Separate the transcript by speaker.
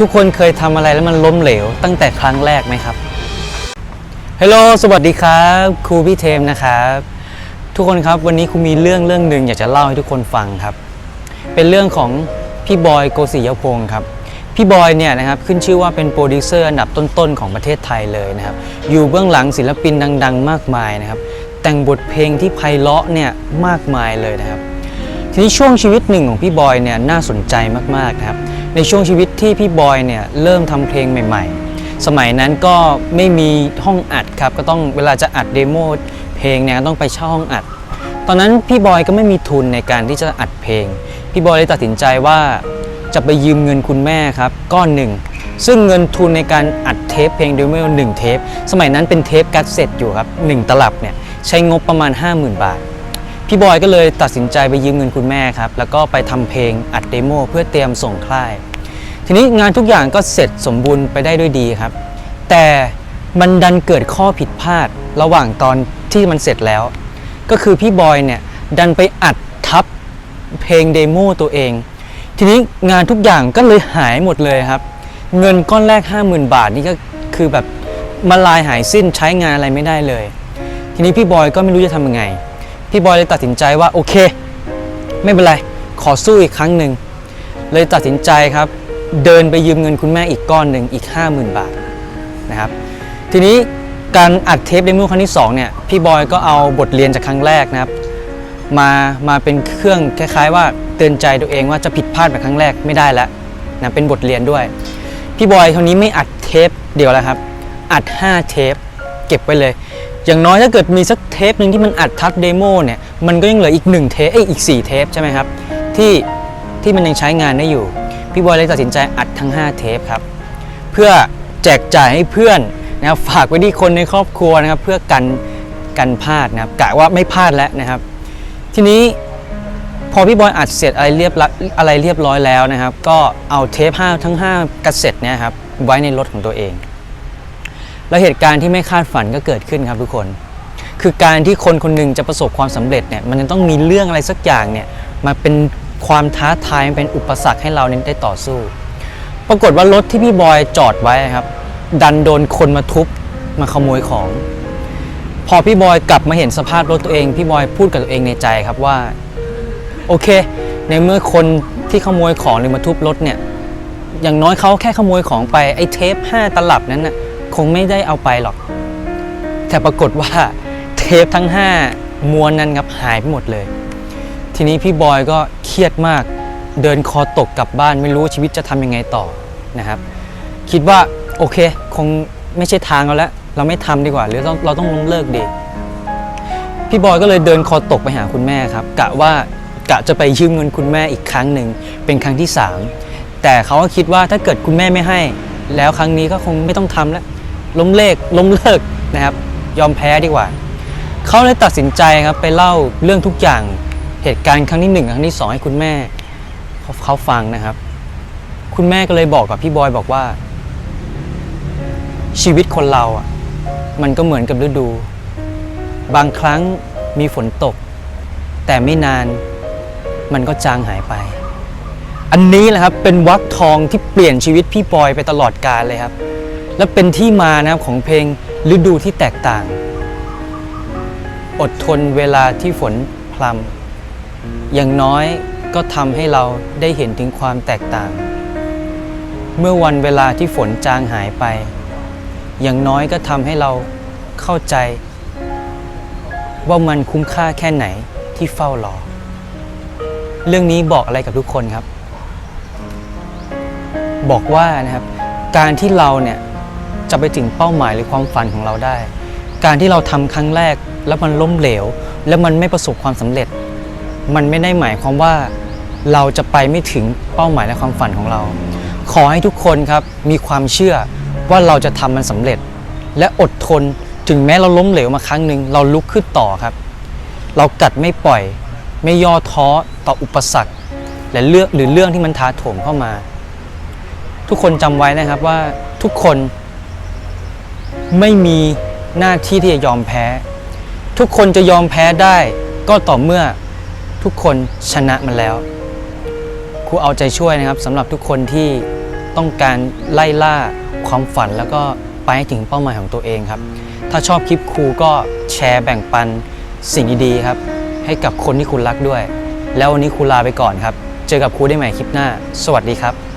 Speaker 1: ทุกคนเคยทำอะไรแล้วมันล้มเหลว ตั้งแต่ครั้งแรกไหมครับฮัลโหลสวัสดีครับครูพี่เทมนะครับ ทุกคนครับวันนี้ครูมีเรื่องเรื่องหนึ่งอยากจะเล่าให้ทุกคนฟังครับ เป็นเรื่องของพี่บอยโกศิยพงศ์ครับพี่บอยเนี่ยนะครับขึ้นชื่อว่าเป็นโปรดิวเซอร์อันดับต้นๆของประเทศไทยเลยนะครับ อยู่เบื้องหลังศิลปินดัง ๆ มากมายนะครับ แต่งบทเพลงที่ไพเราะเนี่ยมากมายเลยนะครับ ทีนี้ช่วงชีวิตหนึ่งของพี่บอยเนี่ยน่าสนใจมากๆครับในช่วงชีวิตที่พี่บอยเนี่ยเริ่มทำเพลงใหม่ ๆ สมัยนั้นก็ไม่มีห้องอัดครับก็ต้องเวลาจะอัดเดโมเพลงเนี่ยต้องไปเช่าห้องอัด ตอนนั้นพี่บอยก็ไม่มีทุนในการที่จะอัดเพลง พี่บอยเลยตัดสินใจว่าจะไปยืมเงินคุณแม่ครับก้อนหนึ่งซึ่งเงินทุนในการอัดเทปเพลงเดโมหนึ่งเทปสมัยนั้นเป็นเทปกัสเซ็ตอยู่ครับหนึ่งตลับเนี่ยใช้งบประมาณ 50,000 บาท พี่บอยก็เลยตัดสินใจไปยืมเงินคุณแม่ครับ แล้วก็ไปทำเพลงอัดเดโมเพื่อเตรียมส่งค่าย ทีนี้งานทุกอย่างก็เสร็จสมบูรณ์ไปได้ด้วยดีครับ แต่มันดันเกิดข้อผิดพลาดระหว่างตอนที่มันเสร็จแล้ว ก็คือพี่บอยเนี่ยดันไปอัดทับเพลงเดโมตัวเอง ทีนี้งานทุกอย่างก็เลยหายหมดเลยครับ เงินก้อนแรก 50,000 บาทนี่ก็คือแบบมาลายหายสิ้นใช้งานอะไรไม่ได้เลย ทีนี้พี่บอยก็ไม่รู้จะทำยังไง พี่บอยเลยตัดสินใจว่าโอเค ไม่เป็นไรขอสู้อีกครั้งหนึ่งเลยตัดสินใจครับ เดินไปยืมเงินคุณแม่อีกก้อนหนึ่งอีก 50,000 บาทนะครับทีนี้การอัดเทปเดโมครั้งที่2เนี่ยพี่บอยก็เอาบทเรียนจากครั้งแรกนะครับมามาเป็นเครื่องคล้ายๆ ว่าเตือนใจตัวเองว่าจะผิดพลาดแบบครั้งแรกไม่ได้แล้วนะเป็นบทเรียนด้วย พี่บอยคราวนี้ไม่อัดเทปเดียวแล้วครับ อัด 5 เทป เก็บไว้เลย อย่างน้อยถ้าเกิดมีสักเทปหนึ่งที่มันอัดทับเดโมเนี่ยมันก็ยังเหลืออีก1เทปเอ้ยอีก 4 เทปใช่ไหมครับที่ที่มันยังใช้งานได้อยู่ พี่บอยเลยตัดสินใจอัดทั้ง 5 เทปครับ เพื่อแจกจ่ายให้เพื่อนนะครับฝากไว้ที่คนในครอบครัวนะครับเพื่อกันกันพลาดนะครับกะว่าไม่พลาดแล้วนะครับ ทีนี้พอพี่บอยอัดเสร็จอะไรเรียบร้อยอะไรเรียบร้อยแล้วนะครับ ก็เอาเทป5ทั้ง 5กัสเซ็ตเนี่ยครับไว้ในรถของตัวเอง แล้วเหตุการณ์ที่ไม่คาดฝันก็เกิดขึ้นครับทุกคน คือการที่คนคนหนึงจะประสบความสำเร็จเนี่ยมันจะต้องมีเรื่องอะไรสักอย่างเนี่ยมาเป็นความท้าทายเป็นอุปสรรคให้เราเนี่ยได้ต่อสู้ ปรากฏว่ารถที่พี่บอยจอดไว้ครับ ดันโดนคนมาทุบมาขโมยของ พอพี่บอยกลับมาเห็นสภาพรถตัวเองพี่บอยพูดกับตัวเองในใจครับว่าโอเค ในเมื่อคนที่ขโมยของหรือมาทุบรถเนี่ยอย่างน้อยเขาแค่ขโมยของไปไอ้เทป 5 ตลับนั้นน่ะ คงไม่ได้เอาไปหรอก แต่ปรากฏว่าเทปทั้ง 5มวนนั้นครับหายไปหมดเลย ทีนี้พี่บอยก็เครียดมาก เดินคอตกกลับบ้านไม่รู้ชีวิตจะทำยังไงต่อนะครับ คิดว่าโอเค คงไม่ใช่ทางเราแล้วเราไม่ทำดีกว่า หรือเราเราต้องล้มเลิกดีพี่บอยก็เลยเดินคอตกไปหาคุณแม่ครับกะว่ากะจะไปยืมเงินคุณแม่อีกครั้งหนึ่งเป็นครั้งที่ 3 แต่เขาก็คิดว่าถ้าเกิดคุณแม่ไม่ให้ แล้วครั้งนี้ก็คงไม่ต้องทำแล้ว ล้มเลิกล้มเลิกนะครับ ยอมแพ้ดีกว่า เขาเลยตัดสินใจครับไปเล่าเรื่องทุกอย่างเหตุการณ์ครั้งที่หนึ่งครั้งที่สองให้คุณแม่เขาเขาฟังนะครับ คุณแม่ก็เลยบอกกับพี่บอยบอกว่า ชีวิตคนเราอะมันก็เหมือนกับฤดู บางครั้งมีฝนตก แต่ไม่นานมันก็จางหายไป อันนี้แหละครับเป็นวักทองที่เปลี่ยนชีวิตพี่บอยไปตลอดกาลเลยครับ และเป็นที่มานะครับของเพลงฤดูที่แตกต่าง อดทนเวลาที่ฝนพรำอย่างน้อยก็ทำให้เราได้เห็นถึงความแตกต่าง เมื่อวันเวลาที่ฝนจางหายไป อย่างน้อยก็ทำให้เราเข้าใจ ว่ามันคุ้มค่าแค่ไหนที่เฝ้ารอ เรื่องนี้บอกอะไรกับทุกคนครับ บอกว่านะครับ การที่เราเนี่ย จะไปถึงเป้าหมายหรือความฝันของเราได้ การที่เราทำครั้งแรกแล้วมันล้มเหลว แล้วมันไม่ประสบความสำเร็จ มันไม่ได้หมายความว่าเราจะไปไม่ถึงเป้าหมายและความฝันของเรา ขอให้ทุกคนครับมีความเชื่อว่าเราจะทำมันสำเร็จ และอดทนถึงแม้เราล้มเหลวมาครั้งหนึ่งเราลุกขึ้นต่อครับ เรากัดไม่ปล่อย ไม่ย่อท้อต่ออุปสรรคและเรื่องหรือเรื่องที่มันท้าโถมเข้ามา ทุกคนจำไว้นะครับว่าทุกคน ไม่มีหน้าที่ที่จะยอมแพ้ ทุกคนจะยอมแพ้ได้ก็ต่อเมื่อทุกคนชนะมันแล้ว ครูเอาใจช่วยนะครับสำหรับทุกคนที่ต้องการไล่ล่าความฝันแล้วก็ไปให้ถึงเป้าหมายของตัวเองครับ ถ้าชอบคลิปครูก็แชร์แบ่งปันสิ่งดีๆครับ ให้กับคนที่คุณรักด้วย แล้ววันนี้ครูลาไปก่อนครับ เจอกับครูได้ใหม่คลิปหน้า สวัสดีครับ